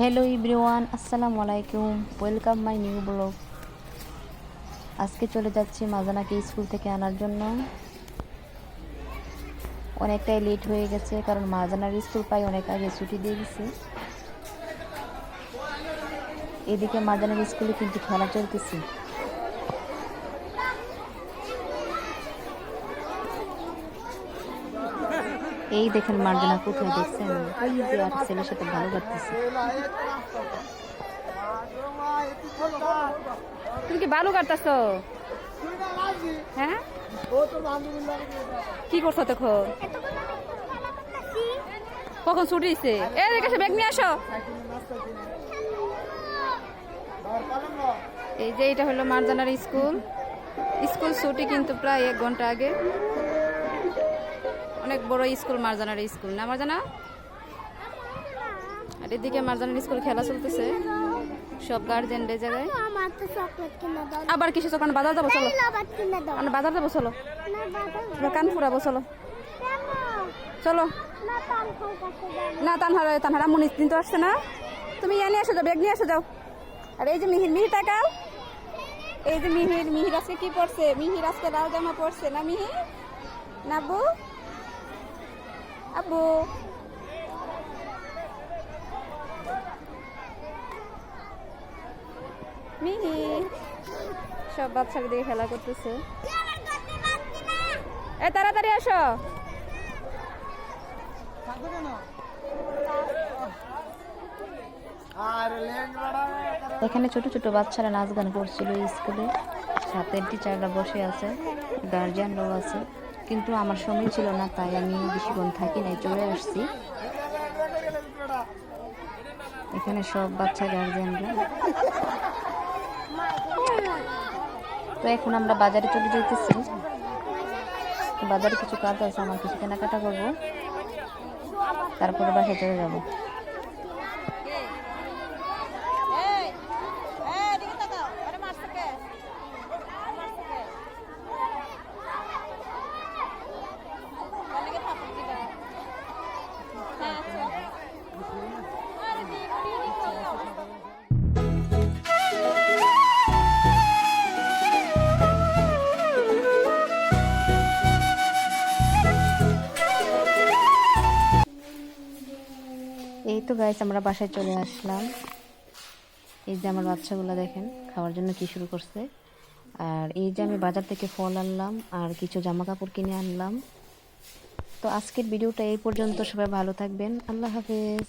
Hello everyone আসসালামু আলাইকুম welcome my new blog আজকে চলে যাচ্ছি মাজানাকে স্কুল থেকে আনার জন্য। অনেকটাই লেট হয়ে গেছে, কারণ মাজানার স্কুল প্রায় অনেক আগে ছুটি দিয়ে গেছে এদিকে মাজানার স্কুলে কিন্তু খেলা চলতেছে। এই দেখেন মার্জানা কোথায় দেখছেন? ওই যে আর ছেলের সাথে ভালো কাটতেছে তুমি কি বালু কাটতেছ? হ্যাঁ? কি করছ দেখো? কখন ছুটি দিছে? এ কাছে ব্যাগ নিয়ে আসো। এই যে এটা হলো মারজানার স্কুল। স্কুল ছুটি কিন্তু প্রায় এক ঘণ্টা আগে। অনেক বড় স্কুল মারজানার স্কুল, না মারজানা? আর এদিকে মারজানার স্কুল খেলা চলতেছে। সব গার্জেন রে জায়গায়। আবার কিছু দোকান বাজার যাব, চলো। বাজার যাব, চলো। আমরা কান ফুরাবো, চলো। চলো। না, তানহার তানহার আম্মু দিন তো আসছে না। তুমি ইয়ে নিয়ে আসো যাও, ব্যাগ নিয়ে আসো যাও। আর এই যে মিহির মিহির টাকাও এই যে মিহির মিহির আজকে কি পড়ছে? মিহির আজকে লাল জামা পড়ছে, না মিহির? না আব্বু মিহির সব বাচ্চাকে দিয়ে খেলা করতেছে। এ তাড়াতাড়ি আসো। এখানে ছোট ছোট বাচ্চারা নাচ গান করছিল স্কুলে। সাথে টিচাররা বসে আছে গার্জিয়ানরাও আছে। কিন্তু আমার সময় ছিল না, তাই আমি বেশিক্ষণ থাকি নাই, চলে আসছি। এখানে সব বাচ্চা গার্জিয়ানরা তো এখন আমরা বাজারে চলে যেতেছি বাজারে কিছু কাজ আছে, আমার কিছু কেনাকাটা করব। তারপরে বাসায় চলে যাব। তো গাইস আমরা বাসায় চলে আসলাম। এই যে আমার বাচ্চাগুলো দেখেন, খাওয়ার জন্য কি শুরু করছে। আর এই যে আমি বাজার থেকে ফল আনলাম আর কিছু জামা কাপড় কিনে আনলাম। তো আজকের ভিডিওটা এই পর্যন্ত, সবাই ভালো থাকবেন। আল্লাহ হাফেজ।